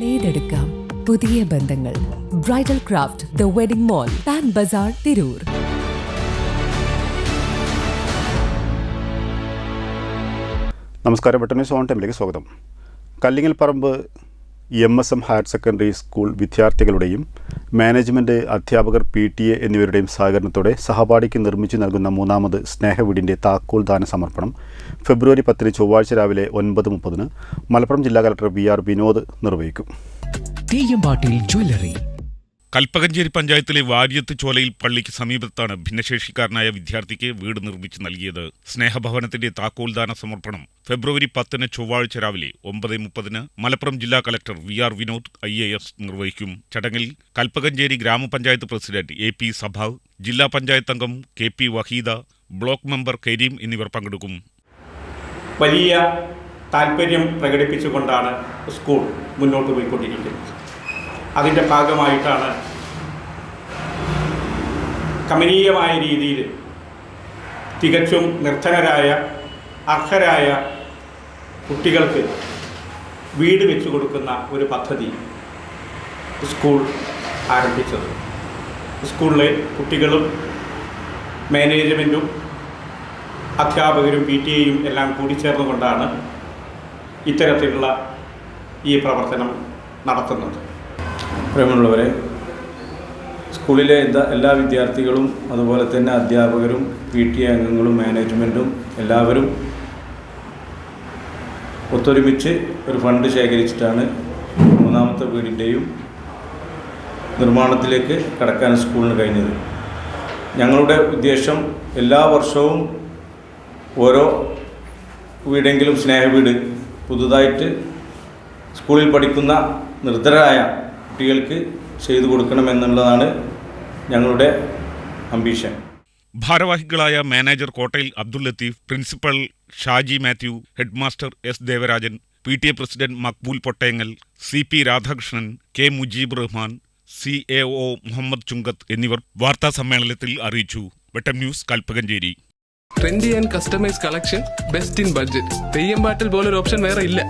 നെയ്തെടുക്കാം പുതിയ ബന്ധങ്ങൾ. Bridal craft the wedding mall Pan Bazar Tirur നമസ്കാരം. വെട്ടന്യൂസ് ഓൺ ടൈമിലേക്ക് സ്വാഗതം. Kallingal Paramba M S M higher secondary school വിദ്യാർത്ഥികളുടെയും മാനേജ്മെന്റ് അധ്യാപകർ പി ടി എ എന്നിവരുടെയും സഹകരണത്തോടെ സഹപാഠിക്ക് നിർമ്മിച്ചു നൽകുന്ന മൂന്നാമത് സ്നേഹവീടിന്റെ താക്കോൽ ദാന സമർപ്പണം ഫെബ്രുവരി പത്തിന് ചൊവ്വാഴ്ച രാവിലെ ഒൻപത് മുപ്പതിന് മലപ്പുറം ജില്ലാ കലക്ടർ വി ആർ വിനോദ് നിർവഹിക്കും. കൽപ്പകഞ്ചേരി പഞ്ചായത്തിലെ വാര്യത്ത് ചോലയിൽ പള്ളിക്ക് സമീപത്താണ് ഭിന്നശേഷിക്കാരനായ വിദ്യാർത്ഥിക്ക് വീട് നിർമ്മിച്ച് നൽകിയത്. സ്നേഹഭവനത്തിന്റെ താക്കോൽദാന സമർപ്പണം ഫെബ്രുവരി പത്തിന് ചൊവ്വാഴ്ച രാവിലെ ഒമ്പത് മുപ്പതിന് മലപ്പുറം ജില്ലാ collector V R Vinod I A S നിർവഹിക്കും. ചടങ്ങിൽ കൽപ്പകഞ്ചേരി ഗ്രാമപഞ്ചായത്ത് പ്രസിഡന്റ് എ പി സഭാവ് ജില്ലാ പഞ്ചായത്ത് അംഗം K P Waheeda block member Kareem എന്നിവർ പങ്കെടുക്കും. വലിയ താല്പര്യം പ്രകടിപ്പിച്ചുകൊണ്ടാണ് സ്കൂൾ മുന്നോട്ട് പോയിക്കൊണ്ടിരിക്കുന്നത്. അതിന്റെ ഭാഗമായിട്ടാണ് കമനീയമായ രീതിയിൽ തികച്ചും നിർധനരായ അർഹരായ കുട്ടികൾക്ക് വീട് വെച്ചു കൊടുക്കുന്ന ഒരു പദ്ധതി സ്കൂൾ ആരംഭിച്ചത്. സ്കൂളിലെ കുട്ടികളും മാനേജ്മെന്റും അധ്യാപകരും പി ടി എയും എല്ലാം കൂടിച്ചേർന്നുകൊണ്ടാണ് ഇത്തരത്തിലുള്ള ഈ പ്രവർത്തനം നടത്തുന്നത്. പ്രിയമുള്ളവരെ സ്കൂളിലെ എല്ലാ എല്ലാ വിദ്യാർത്ഥികളും അതുപോലെ തന്നെ അധ്യാപകരും പി ടി എ അംഗങ്ങളും മാനേജ്മെന്റും എല്ലാവരും ഒത്തൊരുമിച്ച് ഒരു ഫണ്ട് ശേഖരിച്ചിട്ടാണ് മൂന്നാമത്തെ വീടിന്റെയും നിർമ്മാണത്തിലേക്ക് കടക്കാൻ സ്കൂളിന് കഴിഞ്ഞത്. ഞങ്ങളുടെ ഉദ്ദേശം എല്ലാ വർഷവും ഓരോ വീടെങ്കിലും സ്നേഹവീട് പുതുതായിട്ട് സ്കൂളിൽ പഠിക്കുന്ന നിർദ്ധരായ കുട്ടികൾക്ക് ചെയ്തു കൊടുക്കണമെന്നുള്ളതാണ് ഞങ്ങളുടെ അംബീഷൻ ഭാരവാഹികളായ manager Kottayil Abdul Latheef principal Shaji Mathew headmaster S Devarajan P T A president Maqbool Pottayangal C P Radhakrishnan K Mujeeb Rahman C A O Muhammed Chunkath എന്നിവർ വാർത്താ സമ്മേളനത്തിൽ അറിയിച്ചു. Vettam news Kalpakanchery. Trendy and customise collection best in budget Theyyam പാട്ടിൽ പോലൊരു option വേറെ ഇല്ല.